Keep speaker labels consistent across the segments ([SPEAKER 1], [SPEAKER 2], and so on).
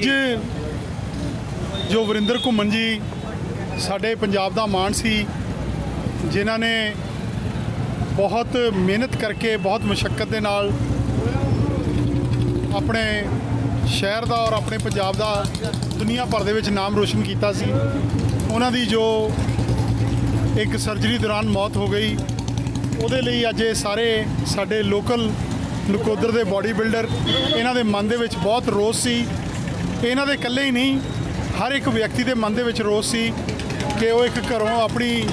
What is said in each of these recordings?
[SPEAKER 1] ਅੱਜ ਜੋ ਵਰਿੰਦਰ ਘੁੰਮਣ ਜੀ ਸਾਡੇ ਪੰਜਾਬ ਦਾ ਮਾਣ ਸੀ, ਜਿਨ੍ਹਾਂ ਨੇ ਬਹੁਤ ਮਿਹਨਤ ਕਰਕੇ, ਬਹੁਤ ਮੁਸ਼ਕਲ ਦੇ ਨਾਲ ਆਪਣੇ ਸ਼ਹਿਰ ਦਾ ਔਰ ਆਪਣੇ ਪੰਜਾਬ ਦਾ ਦੁਨੀਆ ਭਰ ਦੇ ਵਿੱਚ ਨਾਮ ਰੋਸ਼ਨ ਕੀਤਾ ਸੀ। ਉਹਨਾਂ ਦੀ ਜੋ ਇੱਕ ਸਰਜਰੀ ਦੌਰਾਨ ਮੌਤ ਹੋ ਗਈ, ਉਹਦੇ ਲਈ ਅੱਜ ਇਹ ਸਾਰੇ ਸਾਡੇ ਲੋਕਲ ਨਕੋਦਰ ਦੇ ਬਾਡੀ ਬਿਲਡਰ ਇਹਨਾਂ ਦੇ ਮਨ ਦੇ ਵਿੱਚ ਬਹੁਤ ਰੋਸ ਸੀ। ਇਹਨਾਂ ਦੇ ਇਕੱਲੇ ਹੀ ਨਹੀਂ, ਹਰ ਇੱਕ ਵਿਅਕਤੀ ਦੇ ਮਨ ਦੇ ਵਿੱਚ ਰੋਸ ਸੀ ਕਿ ਉਹ ਇੱਕ ਘਰੋਂ ਆਪਣੀ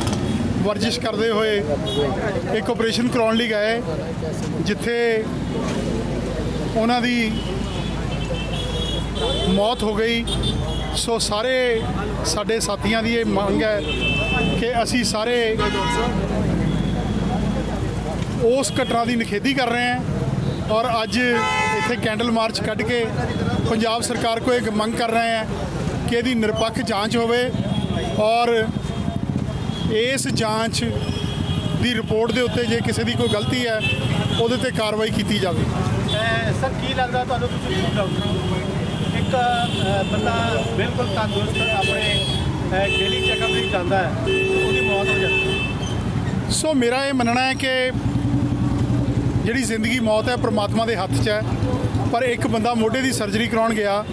[SPEAKER 1] ਵਰਜਿਸ਼ ਕਰਦੇ ਹੋਏ ਇੱਕ ਆਪਰੇਸ਼ਨ ਕਰਾਉਣ ਲਈ ਗਏ, ਜਿੱਥੇ ਉਹਨਾਂ ਦੀ ਮੌਤ ਹੋ ਗਈ। ਸੋ ਸਾਰੇ ਸਾਡੇ ਸਾਥੀਆਂ ਦੀ ਇਹ ਮੰਗ ਹੈ ਕਿ ਅਸੀਂ ਸਾਰੇ ਉਸ ਘਟਨਾ ਦੀ ਨਿਖੇਧੀ ਕਰ ਰਹੇ ਹਾਂ ਔਰ ਅੱਜ ਇੱਥੇ ਕੈਂਡਲ ਮਾਰਚ ਕੱਢ ਕੇ ਪੰਜਾਬ ਸਰਕਾਰ ਕੋਲ ਇੱਕ ਮੰਗ ਕਰ ਰਹੇ ਹਾਂ ਕਿ ਇਹਦੀ ਨਿਰਪੱਖ ਜਾਂਚ ਹੋਵੇ ਔਰ ਇਸ ਜਾਂਚ ਦੀ ਰਿਪੋਰਟ ਦੇ ਉੱਤੇ ਜੇ ਕਿਸੇ ਦੀ ਕੋਈ ਗਲਤੀ ਹੈ ਉਹਦੇ ਤੇ ਕਾਰਵਾਈ ਕੀਤੀ ਜਾਵੇ।
[SPEAKER 2] ਸਰ ਕੀ ਲੱਗਦਾ ਤੁਹਾਨੂੰ ਤੁਸੀਂ ਕੀ ਇੱਕ ਬੰਦਾ ਬਿਲਕੁਲ ਤੰਦਰੁਸਤ ਆਪਣੇ ਡੇਲੀ ਚੈੱਕਅਪ ਲਈ ਜਾਂਦਾ ਹੈ ਉਹਦੀ ਮੌਤ ਹੋ ਜਾਂਦੀ
[SPEAKER 1] ਸੋ ਮੇਰਾ ਇਹ ਮੰਨਣਾ ਹੈ ਕਿ ਜਿਹੜੀ ਜ਼ਿੰਦਗੀ ਮੌਤ ਹੈ ਪ੍ਰਮਾਤਮਾ ਦੇ ਹੱਥ 'ਚ ਹੈ। ਪਰ ਇੱਕ ਬੰਦਾ ਮੋਢੇ ਦੀ ਸਰਜਰੀ ਕਰਾਉਣ ਗਿਆ,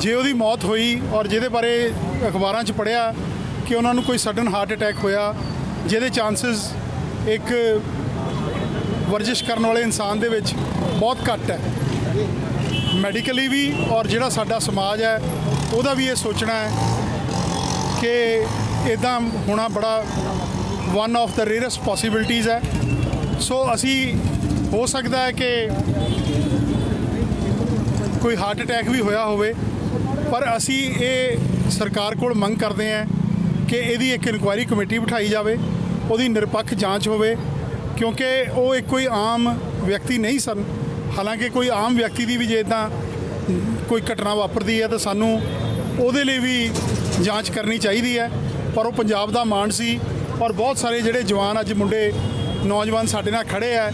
[SPEAKER 1] ਜੇ ਉਹਦੀ ਮੌਤ ਹੋਈ ਔਰ ਜਿਹਦੇ ਬਾਰੇ ਅਖਬਾਰਾਂ 'ਚ ਪੜਿਆ ਕਿ ਉਹਨਾਂ ਨੂੰ ਕੋਈ ਸਡਨ ਹਾਰਟ ਅਟੈਕ ਹੋਇਆ, ਜਿਹਦੇ ਚਾਂਸਸ ਇੱਕ ਵਰਜਿਸ਼ ਕਰਨ ਵਾਲੇ ਇਨਸਾਨ ਦੇ ਵਿੱਚ ਬਹੁਤ ਘੱਟ ਹੈ। ਮੈਡੀਕਲੀ ਵੀ ਔਰ ਜਿਹੜਾ ਸਾਡਾ ਸਮਾਜ ਹੈ, ਉਹਦਾ ਵੀ ਇਹ ਸੋਚਣਾ ਹੈ ਕਿ ਇਦਾਂ ਹੋਣਾ ਬੜਾ one of the rarest possibilities ਹੈ। ਸੋ ਅਸੀਂ ਹੋ ਸਕਦਾ ਹੈ ਕਿ ਕੋਈ ਹਾਰਟ ਅਟੈਕ ਵੀ ਹੋਇਆ ਹੋਵੇ, ਪਰ ਅਸੀਂ ਇਹ ਸਰਕਾਰ ਕੋਲ ਮੰਗ ਕਰਦੇ ਹਾਂ ਕਿ ਇਹਦੀ ਇੱਕ ਇਨਕੁਆਇਰੀ ਕਮੇਟੀ ਬਿਠਾਈ ਜਾਵੇ, ਉਹਦੀ ਨਿਰਪੱਖ ਜਾਂਚ ਹੋਵੇ, ਕਿਉਂਕਿ ਉਹ ਇੱਕ ਕੋਈ ਆਮ ਵਿਅਕਤੀ ਨਹੀਂ ਸਨ। ਹਾਲਾਂਕਿ ਕੋਈ ਆਮ ਵਿਅਕਤੀ ਦੀ ਵੀ ਜੇ ਇਦਾਂ ਕੋਈ ਘਟਨਾ ਵਾਪਰਦੀ ਹੈ, ਤਾਂ ਸਾਨੂੰ ਉਹਦੇ ਲਈ ਵੀ ਜਾਂਚ ਕਰਨੀ ਚਾਹੀਦੀ ਹੈ। ਪਰ ਉਹ ਪੰਜਾਬ ਦਾ ਮਾਣ ਸੀ ਔਰ ਬਹੁਤ ਸਾਰੇ ਜਿਹੜੇ ਜਵਾਨ ਅੱਜ ਮੁੰਡੇ, ਨੌਜਵਾਨ ਸਾਡੇ ਨਾਲ ਖੜੇ ਆ,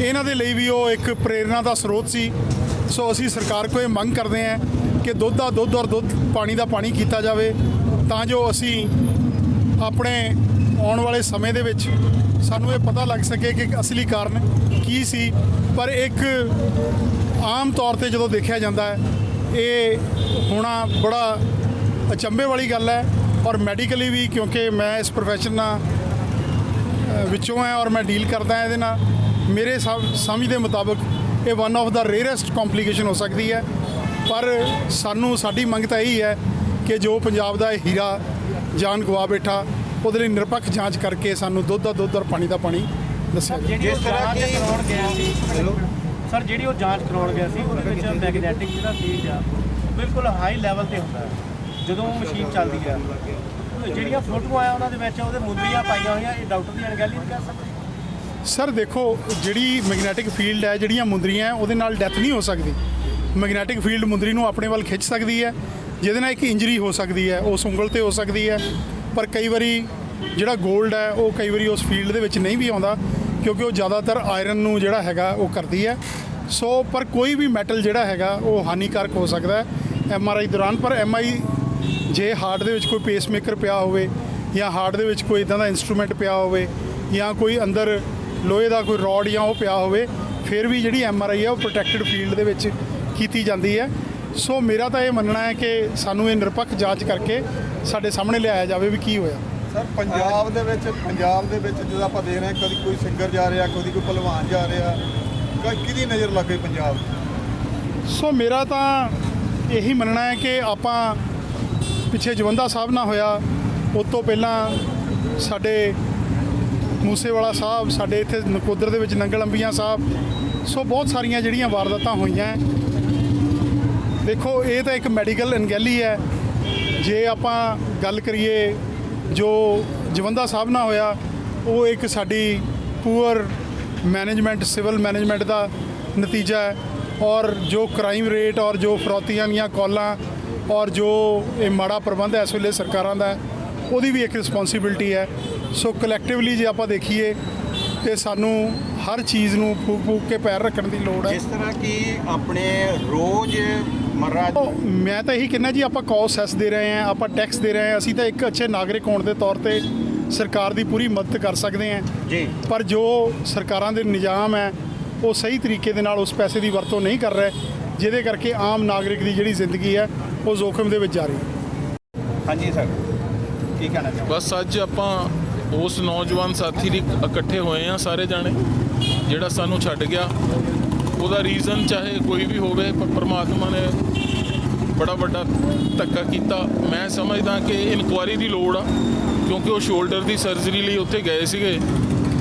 [SPEAKER 1] ਇਹਨਾਂ ਦੇ ਲਈ ਵੀ ਉਹ ਇੱਕ ਪ੍ਰੇਰਣਾ ਦਾ ਸਰੋਤ ਸੀ। ਸੋ ਅਸੀਂ ਸਰਕਾਰ ਕੋਲ ਇਹ ਮੰਗ ਕਰਦੇ ਹਾਂ ਕਿ ਦੁੱਧ ਦਾ ਦੁੱਧ ਔਰ ਦੁੱਧ ਪਾਣੀ ਦਾ ਪਾਣੀ ਕੀਤਾ ਜਾਵੇ, ਤਾਂ ਜੋ ਅਸੀਂ ਆਪਣੇ ਆਉਣ ਵਾਲੇ ਸਮੇਂ ਦੇ ਵਿੱਚ ਸਾਨੂੰ ਇਹ ਪਤਾ ਲੱਗ ਸਕੇ ਕਿ ਅਸਲੀ ਕਾਰਨ ਕੀ ਸੀ। ਪਰ ਇੱਕ ਆਮ ਤੌਰ ਤੇ ਜਦੋਂ ਦੇਖਿਆ ਜਾਂਦਾ ਹੈ, ਇਹ ਹੋਣਾ ਬੜਾ ਅਚੰਭੇ ਵਾਲੀ ਗੱਲ ਹੈ ਔਰ ਮੈਡੀਕਲੀ ਵੀ ਕਿਉਂਕਿ ਮੈਂ ਇਸ profession ਨਾਲ ਵਿੱਚੋਂ ਹੈ ਔਰ ਮੈਂ ਡੀਲ ਕਰਦਾ ਇਹਦੇ ਨਾਲ। ਮੇਰੇ ਸਮ- ਸਮਝ ਦੇ ਮੁਤਾਬਕ ਇਹ one of the rarest complication ਹੋ ਸਕਦੀ ਹੈ। ਪਰ ਸਾਨੂੰ ਸਾਡੀ ਮੰਗ ਤਾਂ ਇਹੀ ਹੈ ਕਿ ਜੋ ਪੰਜਾਬ ਦਾ ਇਹ ਹੀਰਾ ਜਾਨ ਗਵਾ ਬੈਠਾ ਉਹਦੇ ਲਈ ਨਿਰਪੱਖ ਜਾਂਚ ਕਰਕੇ ਸਾਨੂੰ ਦੁੱਧ ਦਾ ਦੁੱਧ ਔਰ ਪਾਣੀ ਦਾ ਪਾਣੀ ਦੱਸਿਆ ਜਾਵੇ।
[SPEAKER 2] ਜਿਹੜੀ ਉਹ ਜਾਂਚ ਕਰਾਉਣ ਗਿਆ ਸੀ ਸਰ ਜਿਹੜੀ ਉਹ ਜਾਂਚ ਕਰਾਉਣ ਗਿਆ ਸੀ ਉਹਦੇ ਵਿੱਚ ਮੈਗਨੈਟਿਕ ਜਿਹੜਾ ਫੀਲਡ ਆ ਬਿਲਕੁਲ ਹਾਈ ਲੈਵਲ ਤੇ ਹੁੰਦਾ। ਹੈ ਜਦੋਂ ਉਹ ਮਸ਼ੀਨ ਚੱਲਦੀ ਹੈ ਜਿਹੜੀਆਂ ਫੋਟੋਆਂ ਆ ਉਹਨਾਂ ਦੇ ਵਿੱਚ ਉਹਦੇ ਮੁੰਦਰੀਆਂ ਪਾਈਆਂ ਹੋਈਆਂ ਇਹ ਡਾਕਟਰ ਦੀ ਅਣਗਹਿਲੀ ਨਹੀਂ ਕਹਿ ਸਕਦੇ
[SPEAKER 1] ਸਰ ਦੇਖੋ ਜਿਹੜੀ ਮੈਗਨੈਟਿਕ ਫੀਲਡ ਹੈ ਜਿਹੜੀਆਂ ਮੁੰਦਰੀਆਂ ਹੈ, ਉਹਦੇ ਨਾਲ ਡੈਥ ਨਹੀਂ ਹੋ ਸਕਦੀ। ਮੈਗਨੈਟਿਕ ਫੀਲਡ ਮੁੰਦਰੀ ਨੂੰ ਆਪਣੇ ਵੱਲ ਖਿੱਚ ਸਕਦੀ ਹੈ ਜਿਹਦੇ ਨਾਲ ਇੱਕ ਇੰਜਰੀ ਹੋ ਸਕਦੀ ਹੈ ਉਸ ਉਂਗਲ ਤੇ ਹੋ ਸਕਦੀ ਹੈ। ਪਰ ਕਈ ਵਾਰੀ ਜਿਹੜਾ 골ਡ ਹੈ ਉਹ ਕਈ ਵਾਰੀ ਉਸ ਫੀਲਡ ਦੇ ਵਿੱਚ ਨਹੀਂ ਵੀ ਆਉਂਦਾ ਕਿਉਂਕਿ ਉਹ ਜ਼ਿਆਦਾਤਰ ਆਇਰਨ ਨੂੰ ਜਿਹੜਾ ਹੈਗਾ ਉਹ ਕਰਦੀ ਹੈ। ਸੋ ਪਰ ਕੋਈ ਵੀ ਮੈਟਲ ਜਿਹੜਾ ਹੈਗਾ ਉਹ ਹਾਨੀਕਾਰਕ ਹੋ ਸਕਦਾ ਹੈ। ਐਮ ਆਰ ਆਈ ਦੌਰਾਨ ਪਰ ਐਮ ਆਈ ਜੇ ਹਾਰਟ ਦੇ ਵਿੱਚ ਕੋਈ ਪੇਸਮੇਕਰ ਪਿਆ ਹੋਵੇ ਜਾਂ ਹਾਰਟ ਦੇ ਵਿੱਚ ਕੋਈ ਇਦਾਂ ਦਾ ਇਨਸਟਰੂਮੈਂਟ ਪਿਆ ਹੋਵੇ ਜਾਂ ਕੋਈ ਅੰਦਰ ਲੋਹੇ ਦਾ ਕੋਈ ਰੋਡ ਜਾਂ ਉਹ ਪਿਆ ਹੋਵੇ ਫਿਰ ਵੀ ਜਿਹੜੀ ਐਮ ਆਰ ਆਈ ਹੈ ਉਹ ਪ੍ਰੋਟੈਕਟਡ ਫੀਲਡ ਦੇ ਵਿੱਚ ਕੀਤੀ ਜਾਂਦੀ ਹੈ ਸੋ ਮੇਰਾ ਤਾਂ ਇਹ ਮੰਨਣਾ ਹੈ ਕਿ ਸਾਨੂੰ ਇਹ ਨਿਰਪੱਖ ਜਾਂਚ ਕਰਕੇ ਸਾਡੇ ਸਾਹਮਣੇ ਲਿਆਇਆ ਜਾਵੇ ਵੀ ਕੀ ਹੋਇਆ
[SPEAKER 3] ਸਰ ਪੰਜਾਬ ਦੇ ਵਿੱਚ ਪੰਜਾਬ ਦੇ ਵਿੱਚ ਜਦੋਂ ਆਪਾਂ ਦੇਖ ਰਹੇ ਹਾਂ ਕਦੀ ਕੋਈ ਸਿੰਗਰ ਜਾ ਰਿਹਾ ਕਦੀ ਕੋਈ ਪਹਿਲਵਾਨ ਜਾ ਰਿਹਾ ਕਿਹਦੀ ਨਜ਼ਰ ਲੱਗ ਗਈ ਪੰਜਾਬ?
[SPEAKER 1] ਸੋ ਮੇਰਾ ਤਾਂ ਇਹੀ ਮੰਨਣਾ ਹੈ ਕਿ ਆਪਾਂ ਪਿੱਛੇ ਜਵੰਦਾ ਸਾਹਿਬ ਨਾ ਹੋਇਆ ਉਸ ਤੋਂ ਪਹਿਲਾਂ ਸਾਡੇ ਮੂਸੇਵਾਲਾ ਸਾਹਿਬ, ਸਾਡੇ ਇੱਥੇ ਨਕੋਦਰ ਦੇ ਵਿੱਚ ਨੰਗਲ ਅੰਬੀਆਂ ਸਾਹਿਬ, ਸੋ ਬਹੁਤ ਸਾਰੀਆਂ ਜਿਹੜੀਆਂ ਵਾਰਦਾਤਾਂ ਹੋਈਆਂ ਹੈ। ਦੇਖੋ, ਇਹ ਤਾਂ ਇੱਕ ਮੈਡੀਕਲ ਅਣਗਹਿਲੀ ਹੈ ਜੇ ਆਪਾਂ ਗੱਲ ਕਰੀਏ ਜੋ ਜਵੰਦਾ ਸਾਹਿਬ ਨਾਲ ਹੋਇਆ, ਉਹ ਇੱਕ ਸਾਡੀ ਪੂਅਰ ਮੈਨੇਜਮੈਂਟ, ਸਿਵਲ ਮੈਨੇਜਮੈਂਟ ਦਾ ਨਤੀਜਾ ਹੈ ਔਰ ਜੋ ਕ੍ਰਾਈਮ ਰੇਟ ਔਰ ਜੋ ਫਰੌਤੀਆਂ ਦੀਆਂ ਕਾਲਾਂ ਔਰ ਜੋ ਇਹ ਮਾੜਾ ਪ੍ਰਬੰਧ ਹੈ ਇਸ ਵੇਲੇ ਸਰਕਾਰਾਂ ਦਾ, ਉਹਦੀ ਵੀ ਇੱਕ ਰਿਸਪੌਂਸਿਬਿਲਟੀ ਹੈ ਸੋ ਕਲੈਕਟਿਵਲੀ ਜੇ ਆਪਾਂ ਦੇਖੀਏ ਤੇ ਸਾਨੂੰ ਹਰ ਚੀਜ਼ ਨੂੰ ਫੂਕ ਫੂਕ ਕੇ ਪੈਰ ਰੱਖਣ ਦੀ ਲੋੜ ਹੈ।
[SPEAKER 4] ਜਿਸ ਤਰ੍ਹਾਂ ਕਿ ਆਪਣੇ ਰੋਜ਼
[SPEAKER 1] ਉਹ ਮੈਂ ਤਾਂ ਇਹੀ ਕਹਿੰਦਾ ਜੀ ਆਪਾਂ ਕੌਸ ਸੈਸ ਦੇ ਰਹੇ ਹਾਂ ਆਪਾਂ ਟੈਕਸ ਦੇ ਰਹੇ ਹਾਂ ਅਸੀਂ ਤਾਂ ਇੱਕ ਅੱਛੇ ਨਾਗਰਿਕ ਹੋਣ ਦੇ ਤੌਰ ਤੇ ਸਰਕਾਰ ਦੀ ਪੂਰੀ ਮਦਦ ਕਰ ਸਕਦੇ ਹਾਂ।
[SPEAKER 3] ਜੀ।
[SPEAKER 1] ਪਰ ਜੋ ਸਰਕਾਰਾਂ ਦੇ ਨਿਜ਼ਾਮ ਹੈ ਉਹ ਸਹੀ ਤਰੀਕੇ ਦੇ ਨਾਲ ਉਸ ਪੈਸੇ ਦੀ ਵਰਤੋਂ ਨਹੀਂ ਕਰ ਰਹੇ ਜਿਹਦੇ ਕਰਕੇ ਆਮ ਨਾਗਰਿਕ ਦੀ ਜਿਹੜੀ ਜ਼ਿੰਦਗੀ ਹੈ ਉਹ ਜ਼ੋਖਮ ਦੇ ਵਿੱਚ ਜਾ ਰਹੀ ਹੈ।
[SPEAKER 3] ਹਾਂਜੀ ਸਰ ਕੀ ਕਹਿਣਾ ਚਾਹੁੰਦੇ
[SPEAKER 4] ਬਸ ਅੱਜ ਆਪਾਂ ਉਸ ਨੌਜਵਾਨ ਸਾਥੀ ਲਈ ਇਕੱਠੇ ਹੋਏ ਆ ਸਾਰੇ ਜਾਣੇ ਜਿਹੜਾ ਸਾਨੂੰ ਛੱਡ ਗਿਆ। ਉਹਦਾ ਰੀਜ਼ਨ ਚਾਹੇ ਕੋਈ ਵੀ ਹੋਵੇ ਪਰ ਪ੍ਰਮਾਤਮਾ ਨੇ ਬੜਾ ਵੱਡਾ ਧੱਕਾ ਕੀਤਾ। ਮੈਂ ਸਮਝਦਾ ਕਿ ਇਨਕੁਆਰੀ ਦੀ ਲੋੜ ਆ ਕਿਉਂਕਿ ਉਹ ਸ਼ੋਲਡਰ ਦੀ ਸਰਜਰੀ ਲਈ ਉੱਥੇ ਗਏ ਸੀਗੇ।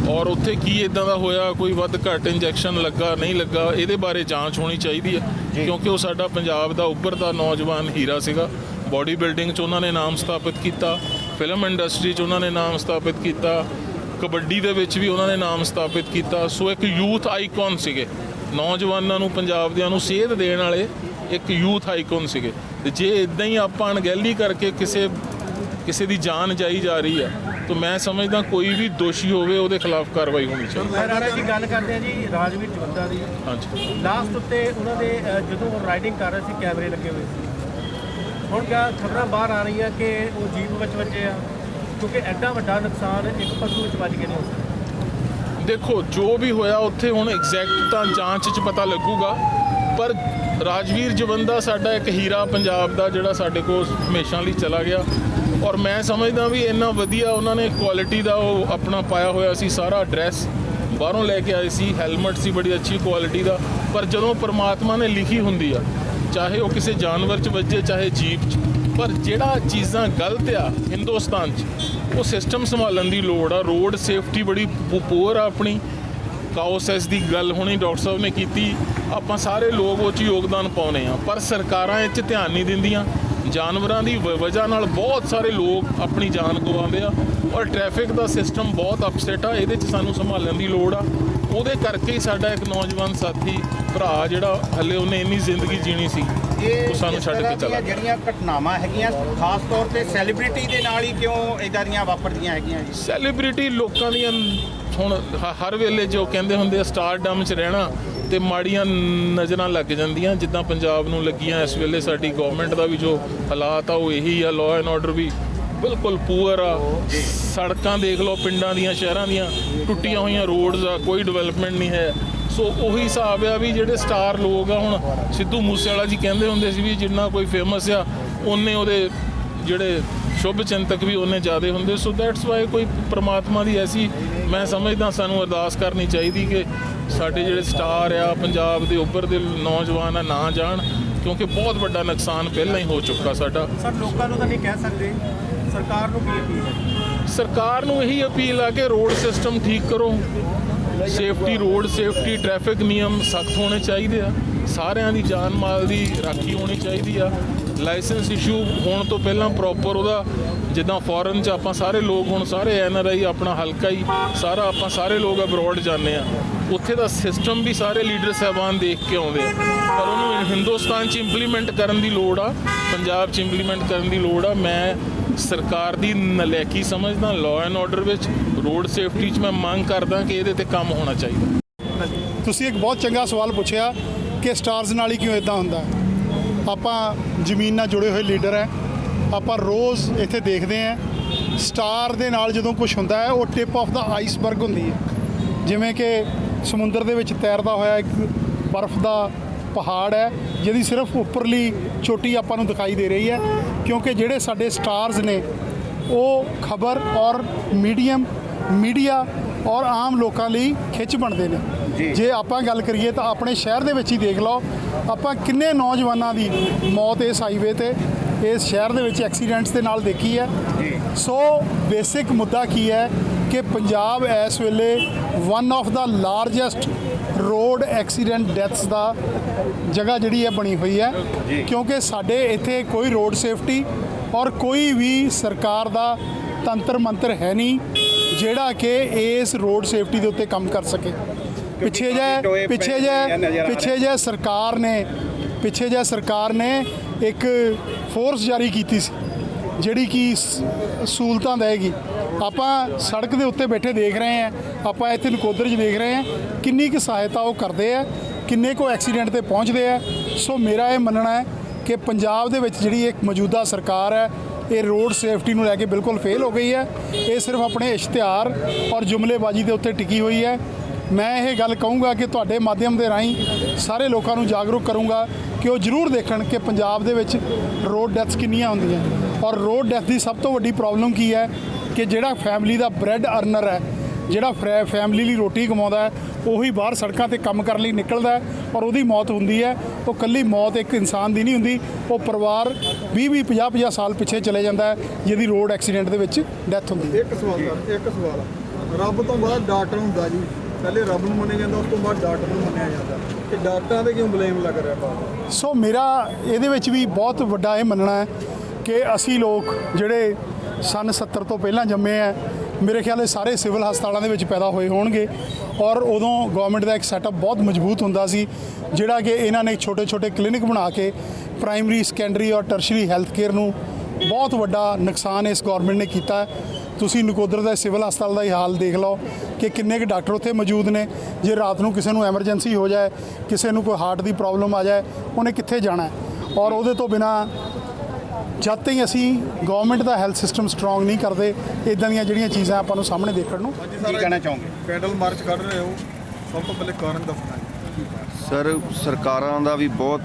[SPEAKER 4] ਔਰ ਉੱਥੇ ਕੀ ਇਦਾਂ ਦਾ ਹੋਇਆ ਕੋਈ ਵੱਧ ਘੱਟ ਇੰਜੈਕਸ਼ਨ ਲੱਗਾ ਨਹੀਂ ਲੱਗਾ ਇਹਦੇ ਬਾਰੇ ਜਾਂਚ ਹੋਣੀ ਚਾਹੀਦੀ ਹੈ ਕਿਉਂਕਿ ਉਹ ਸਾਡਾ ਪੰਜਾਬ ਦਾ ਉੱਭਰਦਾ ਨੌਜਵਾਨ ਹੀਰਾ ਸੀਗਾ। ਬਾਡੀ ਬਿਲਡਿੰਗ 'ਚ ਉਹਨਾਂ ਨੇ ਨਾਮ ਸਥਾਪਿਤ ਕੀਤਾ। ਫਿਲਮ ਇੰਡਸਟਰੀ 'ਚ ਉਹਨਾਂ ਨੇ ਨਾਮ ਸਥਾਪਿਤ ਕੀਤਾ ਕਬੱਡੀ ਦੇ ਵਿੱਚ ਵੀ ਉਹਨਾਂ ਨੇ ਨਾਮ ਸਥਾਪਿਤ ਕੀਤਾ ਸੋ ਇੱਕ ਯੂਥ ਆਈਕਨ ਸੀਗੇ। ਨੌਜਵਾਨਾਂ ਨੂੰ ਪੰਜਾਬ ਦਿਆਂ ਨੂੰ ਸੇਧ ਦੇਣ ਵਾਲੇ ਇੱਕ ਯੂਥ ਆਈਕਨ ਸੀਗੇ। ਤੇ ਜੇ ਇਦਾਂ ਹੀ ਆਪਾਂ ਅਣਗਹਿਲੀ ਕਰਕੇ ਕਿਸੇ ਕਿਸੇ ਦੀ ਜਾਨ ਜਾਈ ਜਾ ਰਹੀ ਆ ਤਾਂ ਮੈਂ ਸਮਝਦਾ ਕੋਈ ਵੀ ਦੋਸ਼ੀ ਹੋਵੇ ਉਹਦੇ ਖਿਲਾਫ ਕਾਰਵਾਈ ਹੋਣੀ ਚਾਹੀਦੀ।
[SPEAKER 2] ਮੈਂ ਰਾਣਾ ਜੀ ਗੱਲ ਕਰਦੇ ਆ ਜੀ ਰਾਜਵੀਰ ਜਵੰਦਾ ਦੀ।
[SPEAKER 4] ਹਾਂਜੀ।
[SPEAKER 2] ਲਾਸਟ ਉੱਤੇ ਉਹਨਾਂ ਦੇ ਜਦੋਂ ਰਾਈਡਿੰਗ ਕਰ ਰਹੇ ਸੀ ਕੈਮਰੇ ਲੱਗੇ ਹੋਏ ਸੀ। ਹੁਣ ਕਿਆ ਖਬਰਾਂ ਬਾਹਰ ਆ ਰਹੀਆਂ ਕਿ ਉਹ ਜੀਪ ਵਿੱਚ ਵੱਜੇ ਆ, ਕਿਉਂਕਿ ਐਡਾ ਵੱਡਾ ਨੁਕਸਾਨ ਇੱਕ ਪਸ਼ੂ ਵਿੱਚ ਵੱਜ ਕੇ ਨਹੀਂ ਹੋ ਸਕਦਾ।
[SPEAKER 4] ਦੇਖੋ, ਜੋ ਵੀ ਹੋਇਆ ਉੱਥੇ ਹੁਣ ਐਗਜ਼ੈਕਟ ਤਾਂ ਜਾਂਚ 'ਚ ਪਤਾ ਲੱਗੂਗਾ, ਪਰ ਰਾਜਵੀਰ ਜਵੰਦਾ ਸਾਡਾ ਇੱਕ ਹੀਰਾ ਪੰਜਾਬ ਦਾ ਜਿਹੜਾ ਸਾਡੇ ਕੋਲ ਹਮੇਸ਼ਾ ਲਈ ਚਲਾ ਗਿਆ। ਔਰ ਮੈਂ ਸਮਝਦਾ ਵੀ ਇੰਨਾ ਵਧੀਆ ਉਹਨਾਂ ਨੇ ਕੁਆਲਿਟੀ ਦਾ ਉਹ ਆਪਣਾ ਪਾਇਆ ਹੋਇਆ ਸੀ, ਸਾਰਾ ਡਰੈਸ ਬਾਹਰੋਂ ਲੈ ਕੇ ਆਏ ਸੀ ਹੈਲਮਟ ਸੀ, ਬੜੀ ਅੱਛੀ ਕੁਆਲਿਟੀ ਦਾ। ਪਰ ਜਦੋਂ ਪਰਮਾਤਮਾ ਨੇ ਲਿਖੀ ਹੁੰਦੀ ਆ ਚਾਹੇ ਉਹ ਕਿਸੇ ਜਾਨਵਰ 'ਚ ਵੱਜੇ, ਚਾਹੇ ਜੀਪ 'ਚ, ਪਰ ਜਿਹੜਾ ਚੀਜ਼ਾਂ ਗਲਤ ਆ ਹਿੰਦੁਸਤਾਨ 'ਚ, ਉਹ ਸਿਸਟਮ ਸੰਭਾਲਣ ਦੀ ਲੋੜ ਆ। ਰੋਡ ਸੇਫਟੀ ਬੜੀ ਪੂਅਰ ਆ ਆਪਣੀ। ਕਾਓਸੈਸ ਦੀ ਗੱਲ ਹੁਣੀ ਡਾਕਟਰ ਸਾਹਿਬ ਨੇ ਕੀਤੀ। ਆਪਾਂ ਸਾਰੇ ਲੋਕ ਉਹ 'ਚ ਯੋਗਦਾਨ ਪਾਉਨੇ ਆ, ਪਰ ਸਰਕਾਰਾਂ ਇਹ 'ਚ ਧਿਆਨ ਨਹੀਂ ਦਿੰਦੀਆਂ। ਜਾਨਵਰਾਂ ਦੀ ਵ- ਵਜ੍ਹਾ ਨਾਲ ਬਹੁਤ ਸਾਰੇ ਲੋਕ ਆਪਣੀ ਜਾਨ ਗਵਾਉਂਦੇ ਆ। ਔਰ ਟ੍ਰੈਫਿਕ ਦਾ ਸਿਸਟਮ ਬਹੁਤ ਅਪਸੈਟ ਆ। ਇਹਦੇ 'ਚ ਸਾਨੂੰ ਸੰਭਾਲਣ ਦੀ ਲੋੜ ਆ। ਉਹਦੇ ਕਰਕੇ ਸਾਡਾ ਇੱਕ ਨੌਜਵਾਨ ਸਾਥੀ ਭਰਾ ਜਿਹੜਾ ਹੱਲੇ ਉਹਨੇ ਇੰਨੀ ਜ਼ਿੰਦਗੀ ਜੀਣੀ ਸੀ। ਉਹ ਸਾਨੂੰ ਛੱਡ ਕੇ ਚਲਾ ਗਿਆ।
[SPEAKER 5] ਜਿਹੜੀਆਂ ਘਟਨਾਵਾਂ ਹੈਗੀਆਂ ਖਾਸ ਤੌਰ ਤੇ ਸੈਲੀਬ੍ਰਿਟੀ ਦੇ ਨਾਲ ਹੀ ਕਿਉਂ ਇਦਾਂ ਦੀਆਂ ਵਾਪਰਦੀਆਂ ਹੈਗੀਆਂ ਜੀ?
[SPEAKER 4] ਸੈਲੀਬ੍ਰਿਟੀ ਲੋਕਾਂ ਦੀਆਂ ਹੁਣ ਹਰ ਵੇਲੇ ਜੋ ਕਹਿੰਦੇ ਹੁੰਦੇ ਆ ਸਟਾਰਡਮ 'ਚ ਰਹਿਣਾ ਤੇ ਮਾੜੀਆਂ ਨਜ਼ਰਾਂ ਲੱਗ ਜਾਂਦੀਆਂ ਜਿੱਦਾਂ ਪੰਜਾਬ ਨੂੰ ਲੱਗੀਆਂ ਇਸ ਵੇਲੇ ਸਾਡੀ ਗਵਰਨਮੈਂਟ ਦਾ ਵੀ ਜੋ ਹਾਲਾਤ ਆ ਉਹ ਇਹੀ ਆ ਲਾਅ ਐਂਡ ਆਰਡਰ ਵੀ ਬਿਲਕੁਲ ਪੂਅਰ ਆ। ਸੜਕਾਂ ਦੇਖ ਲਓ ਪਿੰਡਾਂ ਦੀਆਂ ਸ਼ਹਿਰਾਂ ਦੀਆਂ ਟੁੱਟੀਆਂ ਹੋਈਆਂ ਰੋਡਸ ਆ ਕੋਈ ਡਿਵੈਲਪਮੈਂਟ ਨਹੀਂ ਹੈ। ਸੋ ਉਹੀ ਹਿਸਾਬ ਆ ਵੀ ਜਿਹੜੇ ਸਟਾਰ ਲੋਕ ਆ ਹੁਣ ਸਿੱਧੂ ਮੂਸੇਵਾਲਾ ਜੀ ਕਹਿੰਦੇ ਹੁੰਦੇ ਸੀ ਵੀ ਜਿੰਨਾ ਕੋਈ ਫੇਮਸ ਆ ਉਹਨੇ ਉਹਦੇ ਜਿਹੜੇ ਸ਼ੁਭ ਚਿੰਤਕ ਵੀ ਉਹਨੇ ਜ਼ਿਆਦੇ ਹੁੰਦੇ। ਸੋ ਦੈਟਸ ਵਾਈ ਕੋਈ ਪ੍ਰਮਾਤਮਾ ਦੀ ਐਸੀ ਮੈਂ ਸਮਝਦਾ ਸਾਨੂੰ ਅਰਦਾਸ ਕਰਨੀ ਚਾਹੀਦੀ ਕਿ ਸਾਡੇ ਜਿਹੜੇ ਸਟਾਰ ਆ ਪੰਜਾਬ ਦੇ ਉੱਪਰ ਦੇ ਨੌਜਵਾਨ ਆ ਨਾ ਜਾਣ ਕਿਉਂਕਿ ਬਹੁਤ ਵੱਡਾ ਨੁਕਸਾਨ ਪਹਿਲਾਂ ਹੀ ਹੋ ਚੁੱਕਾ ਸਾਡਾ।
[SPEAKER 2] ਸਰ ਲੋਕਾਂ ਨੂੰ ਤਾਂ ਨਹੀਂ ਕਹਿ ਸਕਦੇ। ਸਰਕਾਰ ਨੂੰ ਕੀ ਅਪੀਲ ਹੈ?
[SPEAKER 4] ਸਰਕਾਰ ਨੂੰ ਇਹੀ ਅਪੀਲ ਆ ਕਿ ਰੋਡ ਸਿਸਟਮ ਠੀਕ ਕਰੋ। ਸੇਫਟੀ, ਰੋਡ ਸੇਫਟੀ, ਟ੍ਰੈਫਿਕ ਨਿਯਮ ਸਖਤ ਹੋਣੇ ਚਾਹੀਦੇ ਆ। ਸਾਰਿਆਂ ਦੀ ਜਾਨ ਮਾਲ ਦੀ ਰਾਖੀ ਹੋਣੀ ਚਾਹੀਦੀ ਆ। ਲਾਇਸੈਂਸ ਇਸ਼ੂ ਹੋਣ ਤੋਂ ਪਹਿਲਾਂ ਪ੍ਰੋਪਰ ਉਹਦਾ, ਜਿੱਦਾਂ ਫੋਰਨ 'ਚ ਆਪਾਂ ਸਾਰੇ ਲੋਕ ਹੁਣ, ਸਾਰੇ ਐਨ ਆਰ ਆਈ ਆਪਣਾ ਹਲਕਾ ਹੀ, ਸਾਰਾ ਆਪਾਂ ਸਾਰੇ ਲੋਕ ਅਬਰੋਡ ਜਾਂਦੇ ਆ। ਉੱਥੇ ਦਾ ਸਿਸਟਮ ਵੀ ਸਾਰੇ ਲੀਡਰ ਸਾਹਿਬਾਨ ਦੇਖ ਕੇ ਆਉਂਦੇ ਆ। ਪਰ ਉਹਨੂੰ ਹਿੰਦੁਸਤਾਨ 'ਚ ਇੰਪਲੀਮੈਂਟ ਕਰਨ ਦੀ ਲੋੜ ਆ, ਪੰਜਾਬ 'ਚ ਇੰਪਲੀਮੈਂਟ ਕਰਨ ਦੀ ਲੋੜ ਆ। ਮੈਂ ਸਰਕਾਰ ਦੀ ਨਲੈਕੀ ਸਮਝਦਾ ਲਾਅ ਐਂਡ ਆਰਡਰ ਵਿੱਚ ਰੋਡ ਸੇਫਟੀ 'ਚ ਮੈਂ ਮੰਗ ਕਰਦਾ ਕਿ ਇਹਦੇ ਤੇ ਕੰਮ ਹੋਣਾ ਚਾਹੀਦਾ।
[SPEAKER 1] ਤੁਸੀਂ ਇੱਕ ਬਹੁਤ ਚੰਗਾ ਸਵਾਲ ਪੁੱਛਿਆ ਕਿ ਸਟਾਰਸ ਨਾਲ ਹੀ ਕਿਉਂ ਇਦਾਂ ਹੁੰਦਾ ਆਪਾਂ ਜ਼ਮੀਨ ਨਾਲ ਜੁੜੇ ਹੋਏ ਲੀਡਰ ਹੈ, ਆਪਾਂ ਰੋਜ਼ ਇੱਥੇ ਦੇਖਦੇ ਹਾਂ ਸਟਾਰ ਦੇ ਨਾਲ ਜਦੋਂ ਕੁਝ ਹੁੰਦਾ ਹੈ, ਉਹ ਟਿਪ ਆਫ ਦਾ ਆਈਸਬਰਗ ਹੁੰਦੀ ਹੈ। ਜਿਵੇਂ ਕਿ ਸਮੁੰਦਰ ਦੇ ਵਿੱਚ ਤੈਰਦਾ ਹੋਇਆ ਇੱਕ ਬਰਫ਼ ਦਾ ਪਹਾੜ ਹੈ ਜਿਹਦੀ ਸਿਰਫ ਉੱਪਰਲੀ ਚੋਟੀ ਆਪਾਂ ਨੂੰ ਦਿਖਾਈ ਦੇ ਰਹੀ ਹੈ ਕਿਉਂਕਿ ਜਿਹੜੇ ਸਾਡੇ ਸਟਾਰਸ ਨੇ ਉਹ ਖਬਰ ਔਰ ਮੀਡੀਅਮ ਮੀਡੀਆ ਔਰ ਆਮ ਲੋਕਾਂ ਲਈ ਖਿੱਚ ਬਣਦੇ ਨੇ। ਜੇ। ਆਪਾਂ ਗੱਲ ਕਰੀਏ ਤਾਂ ਆਪਣੇ ਸ਼ਹਿਰ ਦੇ ਵਿੱਚ ਹੀ ਦੇਖ ਲਓ ਆਪਾਂ ਕਿੰਨੇ ਨੌਜਵਾਨਾਂ ਦੀ ਮੌਤ ਇਸ ਹਾਈਵੇ ਤੇ ਇਸ ਸ਼ਹਿਰ ਦੇ ਵਿੱਚ ਐਕਸੀਡੈਂਟਸ ਦੇ ਨਾਲ ਦੇਖੀ ਹੈ। ਸੋ ਬੇਸਿਕ ਮੁੱਦਾ ਕੀ ਹੈ ਕਿ ਪੰਜਾਬ ਇਸ ਵੇਲੇ one of the largest road accident deaths ਦਾ ਜਗ੍ਹਾ ਜਿਹੜੀ ਹੈ ਬਣੀ ਹੋਈ ਹੈ। ਕਿਉਂਕਿ ਸਾਡੇ ਇੱਥੇ ਕੋਈ ਰੋਡ ਸੇਫਟੀ ਔਰ ਕੋਈ ਵੀ ਸਰਕਾਰ ਦਾ ਤੰਤਰ ਮੰਤਰ ਹੈ ਨਹੀਂ ਜਿਹੜਾ ਕਿ ਇਸ ਰੋਡ ਸੇਫਟੀ ਦੇ ਉੱਤੇ ਕੰਮ ਕਰ ਸਕੇ। ਪਿੱਛੇ ਜੇ ਪਿੱਛੇ
[SPEAKER 5] ਆ, ਆ
[SPEAKER 1] ਜੇ। ਪਿੱਛੇ ਜੇ ਸਰਕਾਰ ਨੇ ਪਿੱਛੇ ਜੇ ਸਰਕਾਰ ਨੇ ਇੱਕ ਫੋਰਸ ਜਾਰੀ ਕੀਤੀ ਸੀ ਜਿਹੜੀ ਕਿ ਸਹੂਲਤਾਂ ਦੇਗੀ ਆਪਾਂ ਸੜਕ ਦੇ ਉੱਤੇ ਬੈਠੇ ਦੇਖ ਰਹੇ ਹਾਂ ਆਪਾਂ ਇੱਥੇ ਨਕੋਦਰ 'ਚ ਦੇਖ ਰਹੇ ਹਾਂ ਕਿੰਨੀ ਕੁ ਸਹਾਇਤਾ ਉਹ ਕਰਦੇ ਆ ਕਿੰਨੇ ਕੋ ਐਕਸੀਡੈਂਟ ਤੇ ਪਹੁੰਚਦੇ ਆ। ਸੋ ਮੇਰਾ ਇਹ ਮੰਨਣਾ ਹੈ ਕਿ ਪੰਜਾਬ ਦੇ ਵਿੱਚ ਜਿਹੜੀ ਇੱਕ ਮੌਜੂਦਾ ਸਰਕਾਰ ਹੈ, ਇਹ ਰੋਡ ਸੇਫਟੀ ਨੂੰ ਲੈ ਕੇ ਬਿਲਕੁਲ ਫੇਲ ਹੋ ਗਈ ਹੈ। ਇਹ ਸਿਰਫ ਆਪਣੇ ਇਸ਼ਤਿਹਾਰ ਔਰ ਜੁਮਲੇਬਾਜ਼ੀ ਦੇ ਉੱਤੇ ਟਿਕੀ ਹੋਈ ਹੈ। ਮੈਂ ਇਹ ਗੱਲ ਕਹੂੰਗਾ ਕਿ ਤੁਹਾਡੇ ਮਾਧਿਅਮ ਦੇ ਰਾਹੀਂ ਸਾਰੇ ਲੋਕਾਂ ਨੂੰ ਜਾਗਰੂਕ ਕਰੂੰਗਾ ਕਿ ਉਹ ਜ਼ਰੂਰ ਦੇਖਣ ਕਿ ਪੰਜਾਬ ਦੇ ਵਿੱਚ ਰੋਡ ਡੈਥਸ ਕਿੰਨੀਆਂ ਹੁੰਦੀਆਂ। ਔਰ ਰੋਡ ਡੈਥ ਦੀ ਸਭ ਤੋਂ ਵੱਡੀ ਪ੍ਰੋਬਲਮ ਕੀ ਹੈ ਕਿ ਜਿਹੜਾ ਫੈਮਿਲੀ ਦਾ ਬ੍ਰੈਡ ਅਰਨਰ ਹੈ, ਜਿਹੜਾ ਫਰੈ- ਫੈਮਿਲੀ ਲਈ ਰੋਟੀ ਕਮਾਉਂਦਾ ਹੈ ਉਹੀ ਬਾਹਰ ਸੜਕਾਂ ਤੇ ਕੰਮ ਕਰਨ ਲਈ ਨਿਕਲਦਾ ਔਰ ਉਹਦੀ ਮੌਤ ਹੁੰਦੀ ਹੈ। ਉਹ ਕੱਲੀ ਮੌਤ ਇੱਕ ਇਨਸਾਨ ਦੀ ਨਹੀਂ ਹੁੰਦੀ। ਉਹ ਪਰਿਵਾਰ 20 20 50 50 ਸਾਲ ਪਿੱਛੇ ਚਲੇ ਜਾਂਦਾ ਹੈ ਜਿਹਦੀ ਰੋਡ ਐਕਸੀਡੈਂਟ ਦੇ ਵਿੱਚ ਡੈਥ ਹੁੰਦੀ ਹੈ।
[SPEAKER 3] ਇੱਕ ਸਵਾਲ ਸਰ ਇੱਕ ਸਵਾਲ ਰੱਬ ਤੋਂ ਬਾਅਦ ਡਾਕਟਰ ਹੁੰਦਾ ਜੀ। ਪਹਿਲੇ ਰੱਬ ਨੂੰ ਮੰਨਿਆ ਜਾਂਦਾ ਉਸ ਤੋਂ ਬਾਅਦ ਡਾਕਟਰ ਨੂੰ ਮੰਨਿਆ ਜਾਂਦਾ। ਕਿ ਡਾਕਟਰਾਂ ਤੇ ਕਿਉਂ ਬਲੇਮ ਲੱਗ ਰਿਹਾ ਬਾਬਾ
[SPEAKER 1] ਸੋ ਮੇਰਾ ਇਹਦੇ ਵਿੱਚ ਵੀ ਬਹੁਤ ਵੱਡਾ ਇਹ ਮੰਨਣਾ ਹੈ ਕਿ ਅਸੀਂ ਲੋਕ ਜਿਹੜੇ ਸਨ 70 ਤੋਂ ਪਹਿਲਾਂ ਜੰਮੇ ਆ ਮੇਰੇ ਖਿਆਲ ਇਹ ਸਾਰੇ ਸਿਵਲ ਹਸਪਤਾਲਾਂ ਦੇ ਵਿੱਚ ਪੈਦਾ ਹੋਏ ਹੋਣਗੇ ਔਰ ਉਦੋਂ ਗਵਰਨਮੈਂਟ ਦਾ ਇੱਕ ਸੈਟਅਪ ਬਹੁਤ ਮਜ਼ਬੂਤ ਹੁੰਦਾ ਸੀ, ਜਿਹੜਾ ਕਿ ਇਹਨਾਂ ਨੇ ਛੋਟੇ ਛੋਟੇ ਕਲੀਨਿਕ ਬਣਾ ਕੇ ਪ੍ਰਾਇਮਰੀ ਸੈਕੰਡਰੀ ਔਰ ਟਰਸ਼ਰੀ ਹੈਲਥ ਕੇਅਰ ਨੂੰ ਬਹੁਤ ਵੱਡਾ ਨੁਕਸਾਨ ਇਸ ਗਵਰਨਮੈਂਟ ਨੇ ਕੀਤਾ। ਤੁਸੀਂ ਨਕੋਦਰ ਦਾ ਸਿਵਲ ਹਸਪਤਾਲ ਦਾ ਹੀ ਹਾਲ ਦੇਖ ਲਓ ਕਿ ਕਿੰਨੇ ਕੁ ਡਾਕਟਰ ਉੱਥੇ ਮੌਜੂਦ ਨੇ, ਜੇ ਰਾਤ ਨੂੰ ਕਿਸੇ ਨੂੰ ਐਮਰਜੈਂਸੀ ਹੋ ਜਾਏ, ਕਿਸੇ ਨੂੰ ਕੋਈ ਹਾਰਟ ਦੀ ਪ੍ਰੋਬਲਮ ਆ ਜਾਏ, ਉਹਨੇ ਕਿੱਥੇ ਜਾਣਾ? ਔਰ ਉਹਦੇ ਤੋਂ ਬਿਨਾ ਜਦ ਤਾਈਂ ਅਸੀਂ ਗਵਰਨਮੈਂਟ ਦਾ ਹੈਲਥ ਸਿਸਟਮ ਸਟਰੋਂਗ ਨਹੀਂ ਕਰਦੇ ਇਦਾਂ ਦੀਆਂ ਜਿਹੜੀਆਂ ਚੀਜ਼ਾਂ ਆਪਾਂ ਨੂੰ ਸਾਹਮਣੇ ਦੇਖਣ ਨੂੰ
[SPEAKER 5] ਕੀ ਕਹਿਣਾ ਚਾਹੋਗੇ?
[SPEAKER 3] ਕੈਂਡਲ ਮਾਰਚ ਕੱਢ ਰਹੇ ਹੋ ਸਭ ਤੋਂ ਪਹਿਲੇ ਕਾਰਨ ਦੱਸਣਾ
[SPEAKER 6] ਸਰ ਸਰਕਾਰਾਂ ਦਾ ਵੀ ਬਹੁਤ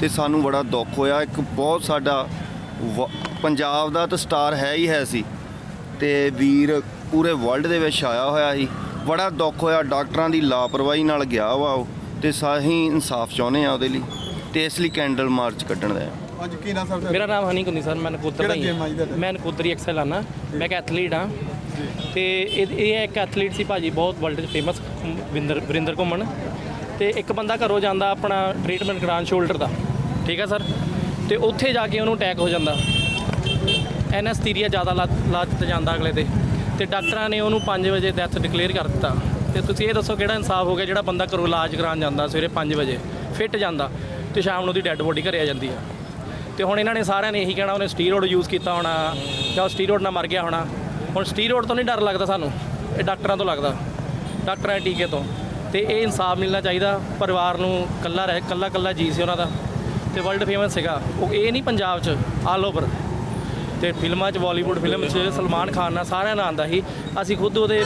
[SPEAKER 6] ਤੇ ਸਾਨੂੰ ਬੜਾ ਦੁੱਖ ਹੋਇਆ। ਇੱਕ ਬਹੁਤ ਸਾਡਾ ਵ- ਪੰਜਾਬ ਦਾ ਤਾਂ ਸਟਾਰ ਹੈ ਹੀ ਹੈ ਸੀ। ਤੇ ਵੀਰ ਪੂਰੇ ਵਰਲਡ ਦੇ ਵਿੱਚ ਆਇਆ ਹੋਇਆ ਸੀ। ਬੜਾ ਦੁੱਖ ਹੋਇਆ ਡਾਕਟਰਾਂ ਦੀ ਲਾਪਰਵਾਹੀ ਨਾਲ ਗਿਆ ਵਾ ਉਹ। ਤੇ ਸਾਹੀਂ ਇਨਸਾਫ ਚਾਹੁੰਦੇ ਆ ਉਹਦੇ ਲਈ। ਤੇ ਇਸ ਲਈ ਕੈਂਡਲ ਮਾਰਚ ਕੱਢਣ ਦਾ
[SPEAKER 3] ਅੱਜ ਕੀ ਨਾ ਸਰ
[SPEAKER 7] ਮੇਰਾ ਨਾਮ ਹਨੀ ਕੁੰਦੀ ਸਰ ਮੈਂ ਨਕੋਦਰ ਦਾ ਹੀ
[SPEAKER 3] ਆ?
[SPEAKER 7] ਮੈਂ ਨਕੋਦਰੀ ਐਕਸਲ ਆਨਾ ਮੈਂ ਇੱਕ ਐਥਲੀਟ ਹਾਂ ਤੇ ਇਹ ਇਹ ਇੱਕ ਐਥਲੀਟ ਸੀ ਭਾਜੀ ਬਹੁਤ ਵਰਲਡ 'ਚ ਫੇਮਸ ਵਿੰਦਰ ਵਰਿੰਦਰ ਘੁੰਮਣ। ਤੇ ਇੱਕ ਬੰਦਾ ਘਰੋਂ ਜਾਂਦਾ ਆਪਣਾ ਟ੍ਰੀਟਮੈਂਟ ਕਰਾਉਣ ਸ਼ੋਲਡਰ ਦਾ ਠੀਕ ਹੈ ਸਰ? ਤੇ ਉੱਥੇ ਜਾ ਕੇ ਉਹਨੂੰ ਅਟੈਕ ਹੋ ਜਾਂਦਾ। ਐਨਐਸਥੀਰੀਆ ਜ਼ਿਆਦਾ ਲੱਤ ਲੱਤ ਜਾਂਦਾ ਅਗਲੇ ਤੇ। ਤੇ ਡਾਕਟਰਾਂ ਨੇ ਉਹਨੂੰ 5 ਵਜੇ ਡੈਥ ਡਿਕਲੇਅਰ ਕਰ ਦਿੱਤਾ। ਤੇ ਤੁਸੀਂ ਇਹ ਦੱਸੋ ਕਿਹੜਾ ਇਨਸਾਫ ਹੋ ਗਿਆ ਜਿਹੜਾ ਬੰਦਾ ਘਰੋਂ ਇਲਾਜ ਕਰਾਉਣ ਜਾਂਦਾ ਸਵੇਰੇ 5 ਵਜੇ ਫਿੱਟ ਜਾਂਦਾ ਤੇ ਸ਼ਾਮ ਨੂੰ ਉਹਦੀ ਡੈੱਡ ਬੋਡੀ ਘਰੇ ਆ ਜਾਂਦੀ ਆ। ਤੇ ਹੁਣ ਇਹਨਾਂ ਨੇ ਸਾਰਿਆਂ ਨੇ ਇਹੀ ਕਹਿਣਾ, ਉਹਨੇ ਸਟੀਰੋਇਡ ਯੂਜ਼ ਕੀਤਾ ਹੋਣਾ, ਜਾਂ ਉਹ ਸਟੀਰੋਇਡ ਨਾਲ ਮਰ ਗਿਆ ਹੋਣਾ। ਹੁਣ ਸਟੀਰੋਇਡ ਤੋਂ ਨਹੀਂ ਡਰ ਲੱਗਦਾ ਸਾਨੂੰ, ਇਹ ਡਾਕਟਰਾਂ ਤੋਂ ਲੱਗਦਾ, ਡਾਕਟਰਾਂ ਦੇ ਟੀਕੇ ਤੋਂ। ਤੇ ਇਹ ਇਨਸਾਫ ਮਿਲਣਾ ਚਾਹੀਦਾ, ਪਰਿਵਾਰ ਨੂੰ ਕੱਲਾ ਰਹਿ ਕੱਲਾ ਕੱਲਾ ਜੀ ਸੀ ਉਹਨਾਂ ਦਾ। ਤੇ ਵਰਲਡ ਫੇਮਸ ਸੀਗਾ, ਉਹ ਇਹ ਨਹੀਂ ਪੰਜਾਬ 'ਚ ਆਲ ਓਵਰ ਤੇ ਫਿਲਮਾਂ 'ਚ ਬਾਲੀਵੁੱਡ ਫਿਲਮ 'ਚ, ਸਲਮਾਨ ਖਾਨ ਨਾਲ ਸਾਰਿਆਂ ਨਾਲ ਆਂਦਾ ਸੀ। ਅਸੀਂ ਖੁਦ ਉਹਦੇ,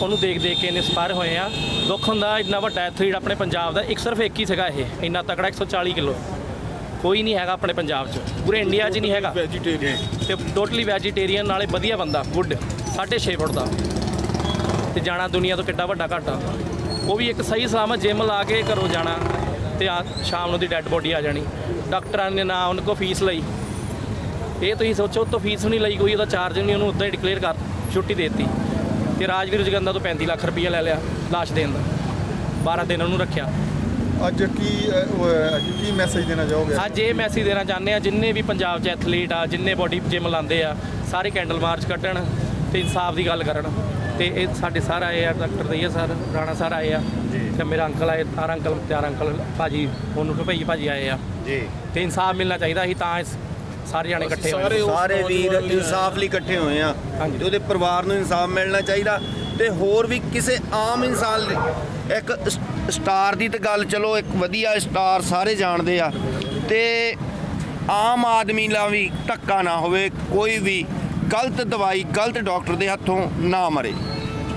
[SPEAKER 7] ਉਹਨੂੰ ਦੇਖ ਦੇਖ ਕੇ ਇਨਸਪਾਇਰ ਹੋਏ ਆ ਦੁੱਖ ਹੁੰਦਾ, ਇੰਨਾ ਵੱਡਾ ਐਥਲੀਟ ਆਪਣੇ ਪੰਜਾਬ ਦਾ, ਇੱਕ ਸਿਰਫ ਇੱਕ ਹੀ ਸੀਗਾ ਇਹ, ਇੰਨਾ ਤਕੜਾ 140 ਕਿਲੋ। ਕੋਈ ਨਹੀਂ ਹੈਗਾ ਆਪਣੇ ਪੰਜਾਬ 'ਚ। ਪੂਰੇ ਇੰਡੀਆ 'ਚ ਨਹੀਂ ਹੈਗਾ।
[SPEAKER 4] ਵੈਜੀਟੇਰੀਅਨ
[SPEAKER 7] ਤੇ ਟੋਟਲੀ ਵੈਜੀਟੇਰੀਅਨ ਨਾਲੇ ਵਧੀਆ ਬੰਦਾ ਗੁੱਡ 6.5 ਫੁੱਟ ਦਾ। ਤੇ ਜਾਣਾ ਦੁਨੀਆ ਤੋਂ ਕਿੱਡਾ ਵੱਡਾ ਘਾਟਾ। ਉਹ ਵੀ ਇੱਕ ਸਹੀ ਸਲਾਮਤ ਜਿਮ ਲਾ ਕੇ ਘਰੋਂ ਜਾਣਾ ਤੇ ਆ ਸ਼ਾਮ ਨੂੰ ਦੀ ਡੈੱਡ ਬੋਡੀ ਆ ਜਾਣੀ। ਡਾਕਟਰਾਂ ਨੇ ਨਾ ਉਹਨਾਂ ਕੋ ਫੀਸ ਲਈ। ਇਹ ਤੁਸੀਂ ਸੋਚੋ ਉਹ ਤੋਂ ਫੀਸ ਨਹੀਂ ਲਈ ਕੋਈ ਉਹਦਾ ਚਾਰਜ ਨਹੀਂ ਉਹਨੂੰ ਉਦਾਂ ਹੀ ਡਿਕਲੇਅਰ ਕਰ ਛੁੱਟੀ ਦੇ ਦਿੱਤੀ। ਤੇ ਰਾਜਵੀਰ ਜਗੰਦਾ ਤੋਂ 35 ਲੱਖ ਰੁਪਈਆ ਲੈ ਲਿਆ ਲਾਸ਼ ਦੇਣ ਦਾ। 12 ਦਿਨ ਉਹਨੂੰ ਰੱਖਿਆ।
[SPEAKER 3] ਅੱਜ ਕੀ ਅੱਜ ਕੀ ਮੈਸੇਜ ਦੇਣਾ ਚਾਹੋਗੇ?
[SPEAKER 7] ਅੱਜ ਇਹ ਮੈਸੇਜ ਦੇਣਾ ਚਾਹੁੰਦੇ ਆ ਜਿੰਨੇ ਵੀ ਪੰਜਾਬ 'ਚ ਐਥਲੀਟ ਆ ਜਿੰਨੇ ਬੋਡੀ ਜਿਮ ਲਾਉਂਦੇ ਆ ਸਾਰੇ ਕੈਂਡਲ ਮਾਰਚ ਕੱਢਣ ਤੇ ਇਨਸਾਫ ਦੀ ਗੱਲ ਕਰਨ। ਤੇ ਇਹ ਸਾਡੇ ਸਰ ਆਏ ਆ doctor Daiya sir Rana sir ਆਏ ਆ। ਤੇ ਮੇਰਾ ਅੰਕਲ ਆਏ ਤਾਰ ਅੰਕਲ ਤਿਆਰ ਅੰਕਲ ਭਾਜੀ ਉਹਨੂੰ ਭਈ ਭਾਜੀ ਆਏ ਆ।
[SPEAKER 5] ਜੀ।
[SPEAKER 7] ਤੇ ਇਨਸਾਫ ਮਿਲਣਾ ਚਾਹੀਦਾ ਸੀ ਤਾਂ ਇਸ ਸਾਰੇ ਜਾਣੇ ਇਕੱਠੇ ਹੋਏ।
[SPEAKER 4] ਸਾਰੇ
[SPEAKER 6] ਵੀਰ ਇਨਸਾਫ ਲਈ ਇਕੱਠੇ ਹੋਏ ਆ।
[SPEAKER 7] ਹਾਂਜੀ।
[SPEAKER 6] ਤੇ ਉਹਦੇ ਪਰਿਵਾਰ ਨੂੰ ਇਨਸਾਫ ਮਿਲਣਾ ਚਾਹੀਦਾ। ਤੇ ਹੋਰ ਵੀ ਕਿਸੇ ਆਮ ਇਨਸਾਨ ਲਈ ਇੱਕ ਸਟਾਰ ਦੀ ਤੇ ਗੱਲ ਚਲੋ ਇੱਕ ਵਧੀਆ ਸਟਾਰ ਸਾਰੇ ਜਾਣਦੇ ਆ ਤੇ ਆਮ ਆਦਮੀ ਲਾ ਵੀ ਧੱਕਾ ਨਾ ਹੋਵੇ ਕੋਈ ਵੀ ਗਲਤ ਦਵਾਈ ਗਲਤ ਡਾਕਟਰ ਦੇ ਹੱਥੋਂ ਨਾ ਮਰੇ।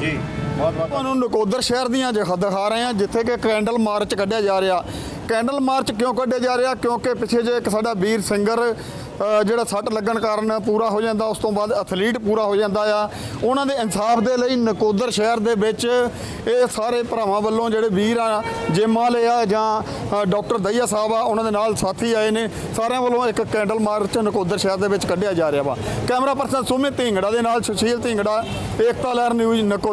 [SPEAKER 5] ਜੀ ਬਹੁਤ ਬਹੁਤ
[SPEAKER 3] ਤੁਹਾਨੂੰ ਨਕੋਦਰ ਸ਼ਹਿਰ ਦੀਆਂ ਜਗ੍ਹਾ ਦਿਖਾ ਰਹੇ ਹਾਂ ਜਿੱਥੇ ਕਿ ਕੈਂਡਲ ਮਾਰਚ ਕੱਢਿਆ ਜਾ ਰਿਹਾ। ਕੈਂਡਲ ਮਾਰਚ ਕਿਉਂ ਕੱਢਿਆ ਜਾ ਰਿਹਾ? ਕਿਉਂਕਿ ਪਿੱਛੇ ਜੇ ਇੱਕ ਸਾਡਾ ਵੀਰ ਸਿੰਗਰ ਜਿਹੜਾ ਸੱਟ ਲੱਗਣ ਕਾਰਨ ਪੂਰਾ ਹੋ ਜਾਂਦਾ ਉਸ ਤੋਂ ਬਾਅਦ ਐਥਲੀਟ ਪੂਰਾ ਹੋ ਜਾਂਦਾ ਆ। ਉਹਨਾਂ ਦੇ ਇਨਸਾਫ ਦੇ ਲਈ ਨਕੋਦਰ ਸ਼ਹਿਰ ਦੇ ਵਿੱਚ ਇਹ ਸਾਰੇ ਭਰਾਵਾਂ ਵੱਲੋਂ ਜਿਹੜੇ ਵੀਰ ਆ ਜਿਮ ਵਾਲੇ ਆ ਜਾਂ ਅ, ਡਾਕਟਰ ਦਈਆ ਸਾਹਿਬ ਆ ਉਹਨਾਂ ਦੇ ਨਾਲ ਸਾਥੀ ਆਏ ਨੇ। ਸਾਰਿਆਂ ਵੱਲੋਂ ਇੱਕ ਕੈਂਡਲ ਮਾਰਚ ਨਕੋਦਰ ਸ਼ਹਿਰ ਦੇ ਵਿੱਚ ਕੱਢਿਆ ਜਾ ਰਿਹਾ ਵਾ। ਕੈਮਰਾ ਪਰਸਨ ਸੁਮਿਤ ਢਿੰਗੜਾ ਦੇ ਨਾਲ ਸੁਸ਼ੀਲ ਢਿੰਗੜਾ ਏਕਤਾ ਲਹਿਰ ਨਿਊਜ਼ ਨਕੋਦਰ।